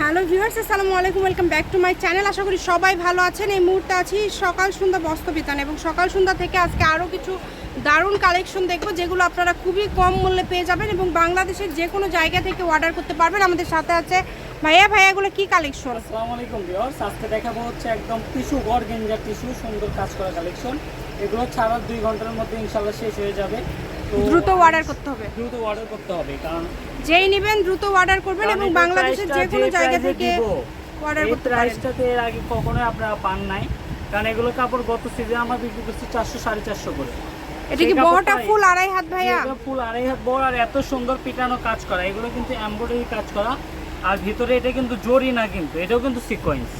Hello viewers আসসালামু আলাইকুম welcome back to my channel. আশা করি সবাই ভালো আছেন। এই মুহূর্তে আছি সকাল সন্ধ্যা বস্ত্রবিতান এবং সকাল সন্ধ্যা থেকে আজকে আরও কিছু দারুণ কালেকশন দেখব যেগুলো আপনারা খুবই কম মূল্যে পেয়ে যাবেন এবং বাংলাদেশের যে কোনো জায়গা থেকে অর্ডার করতে পারবেন। আমাদের সাথে আছে ভাইয়া। ভাইয়াগুলো কি কালেকশন আসসালামু আলাইকুম ভিউয়ার্স আজকে দেখাবো হচ্ছে একদম টিস্যু গেঞ্জার টিস্যু সুন্দর কাজ করা কালেকশন এগুলো ছাড়া দুই ঘণ্টার মধ্যে ইনশাল্লাহ শেষ হয়ে যাবে। দ্রুত অর্ডার করতে হবে। দ্রুত অর্ডার করতে হবে কারণ যেই নেবেন দ্রুত অর্ডার করবেন এবং বাংলাদেশের যে কোনো জায়গা থেকে অর্ডার করতে পারেন। প্রাইসটাতে এর আগে কখনোই আপনারা পান নাই কারণ এগুলো কাপড় গত সিজনে আমরা বিক্রি করছি চারশো সাড়ে চারশো করে। এটা কি কাপড়টাই- ফুল আড়াই হাত ভাইয়া? ফুল আড়াই হাত বড় আর এত সুন্দর পিটানো কাজ করা। এগুলো কিন্তু এমব্রয়ডারি কাজ করা আর ভিতরে এটা কিন্তু জরি না কিন্তু এটাও কিন্তু সিকোয়েন্স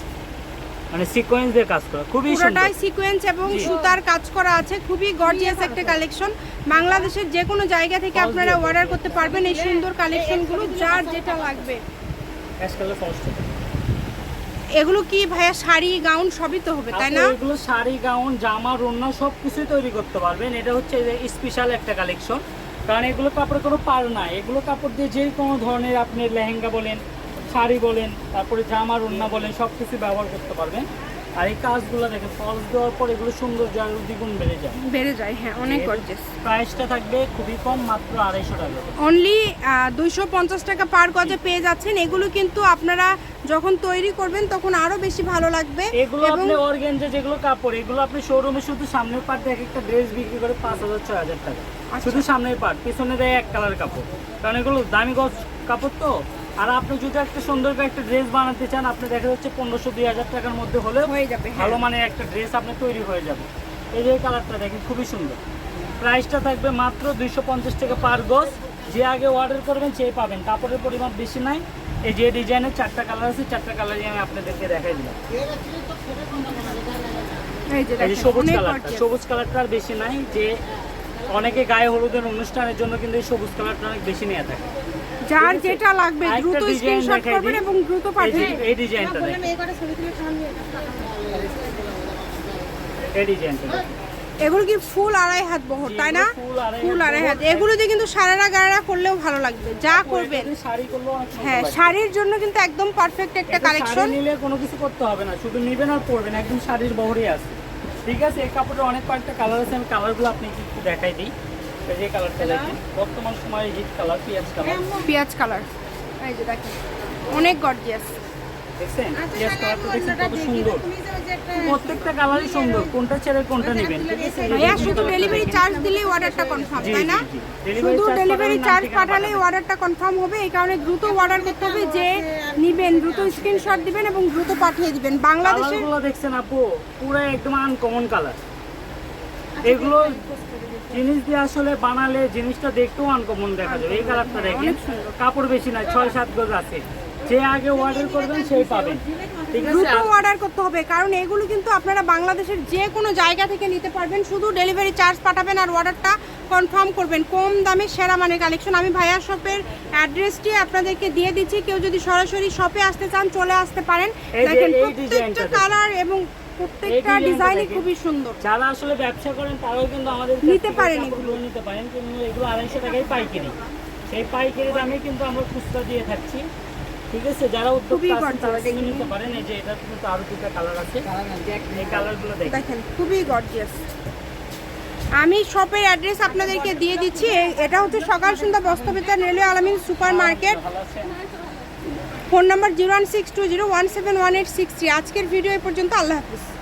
মানে সিকোয়েন্স দিয়ে কাজ করা খুবই সুন্দর। পুরোটাই সিকোয়েন্স এবং। সুতার কাজ করা আছে খুবই গর্জিয়াস একটা কালেকশন বাংলাদেশের যে কোনো জায়গা থেকে আপনারা অর্ডার করতে পারবেন এই সুন্দর কালেকশনগুলো যার যেটা লাগবে। এগুলো কি ভাইয়া শাড়ি গাউন সবই তো হবে তাই না? এগুলো শাড়ি গাউন জামা রুন্না সব কিছুই তৈরি করতে পারবেন। এটা হচ্ছে স্পেশাল একটা কালেকশন কারণ এগুলো কাপড়ে কোনো পার না এগুলো কাপড় দিয়ে যে কোনো ধরনের আপনি লেহেঙ্গা বলেন শাড়ি বলেন তারপরে জামা রুন্না বলেন সব কিছু ব্যবহার করতে পারবেন। আর এই কাজগুলো দেখেন ফলস দেওয়ার পর এগুলো সৌন্দর্য আরও দ্বিগুণ বেড়ে যায়। বেড়ে যায় হ্যাঁ অনেক গর্জিয়াস প্রাইসটা থাকবে খুবই কম মাত্র আড়াইশো টাকা। অনলি দুইশো পঞ্চাশ টাকা পার গজে পেয়ে যাচ্ছেন। এগুলো কিন্তু আপনারা যখন তৈরি করবেন তখন আরও বেশি ভালো লাগবে। এগুলো আপনি অর্গেঞ্জে যেগুলো কাপড় এগুলো আপনি শোরুমে শুধু সামনের পার্ট এক একটা ড্রেস বিক্রি করে পাঁচ হাজার ছয় হাজার টাকা। আচ্ছা। শুধু সামনের পার্ট পিছনে দেয় এক কালার কাপড়। কারণ এগুলো দামি গজ কাপড় তো। আর আপনি যদি একটা সুন্দর করে একটা ড্রেস বানাতে চান আপনি দেখা যাচ্ছে পনেরোশো দুই হাজার টাকার মধ্যে হলে হয়ে যাবে হ্যাঁ। ভালো মানের একটা ড্রেস আপনার তৈরি হয়ে যাবে। এই যে কালারটা দেখেন খুবই সুন্দর। প্রাইসটা থাকবে মাত্র দুইশো পঞ্চাশ টাকা পার গজ। যে আগে অর্ডার করবেন সেই পাবেন। কাপড়ের পরিমাণ বেশি নাই। এই যে ডিজাইনের চারটা কালার আছে চারটা কালারই আমি আপনাদেরকে দেখাই দিলাম। এই যে সবুজ কালারটা সবুজ কালারটা আর বেশি নাই। যে অনেকে গায়ে হলুদের অনুষ্ঠানের জন্য কিন্তু এই সবুজ কালারটা অনেক বেশি নিয়ে থাকে। যার যেটা লাগবে দ্রুত স্ক্রিনশট করবেন এবং দ্রুত পাঠিয়ে এই ডিজাইনটা দেখেন এই ডিজাইনটা এগুলো কি ফুল আড়াই হাত বহর তাই না? ফুল আড়াই হাত এগুলো দিয়ে কিন্তু সারারা গারারা করলেও ভালো লাগবে। যা করবেন। শাড়ি করলেও হ্যাঁ শাড়ির জন্য কিন্তু একদম পারফেক্ট একটা কালেকশন নিলে কোনো কিছু করতে হবে না। শুধু নিবেন আর পরবেন একদম শাড়ির বহরই আছে। ঠিক আছে এই কাপড়ের অনেক কয়েকটা কালার আছে আমি কালারগুলো আপনাকে একটু দেখাই দিই। এই যে কালারটা দেখেন বর্তমান সময়ে হিট কালার পিঁয়াজ কালার পেঁয়াজ কালার এই যে দেখেন অনেক গর্জিয়াস দেখছেন? পিঁয়াজ কালারটা দেখছেন কত সুন্দর। প্রত্যেকটা কালারই সুন্দর। কোনটা ছেড়ে কোনটা নেবেন? ভাইয়া শুধু ডেলিভারি চার্জ দিলেই অর্ডারটা কনফার্ম তাই না? শুধু ডেলিভারি চার্জ পাঠালেই অর্ডারটা কনফার্ম হবে এই কারণে দ্রুত অর্ডার করতে হবে যে নিবেন দ্রুত স্ক্রিনশট দিবেন এবং দ্রুত পাঠিয়ে দিবেন। বাংলাদেশের দেখছেন আপু পুরো একদম আনকমন কালার এগুলো জিনিস দিয়ে আসলে বানালে জিনিসটা দেখতেও আনকমন দেখা যাবে এই কালারটা দেখেন। কাপড় বেশি না ছয় সাত গজ আছে। যে আগে অর্ডার করবেন সেই পাবেন। দ্রুত অর্ডার করতে হবে কারণ এগুলো কিন্তু আপনারা বাংলাদেশের যে কোনো জায়গা থেকে নিতে পারবেন। শুধু ডেলিভারি চার্জ পাঠাবেন আর অর্ডারটা কনফার্ম করবেন। কম দামে সেরা মানের কালেকশন আমি ভাইয়া শপের অ্যাড্রেসটি আপনাদেরকে দিয়ে দিচ্ছি। কেউ যদি সরাসরি শপে আসতে চান চলে আসতে পারেন। দেখেন প্রত্যেকটা। কালার এবং প্রত্যেকটা ডিজাইনই। খুবই সুন্দর। যারা আসলে ব্যবসা করেন তারাও কিন্তু আমাদের নিতে পারেন। কাপড়গুলো নিতে পারেন। কিন্তু এগুলো আড়াইশো টাকায় পাইকারি। সেই পাইকারি দামে কিন্তু আমরা খুচরা দিয়ে থাকছি। ঠিক আছে? যারা খুবই নিতে পারেন। এই যে এটা কিন্তু আরও দুটা কালার আছে। এই কালারগুলো দেখেন। খুবই গর্জিয়াস আমি শপের অ্যাড্রেস আপনাদেরকে দিয়ে দিচ্ছি। এটা হচ্ছে সকাল সন্ধ্যা বস্তবিতা railway Alamin super market phone number zero one six two zero one seven one eight six three. আজকের ভিডিও এ পর্যন্ত, আল্লাহ হাফিজ।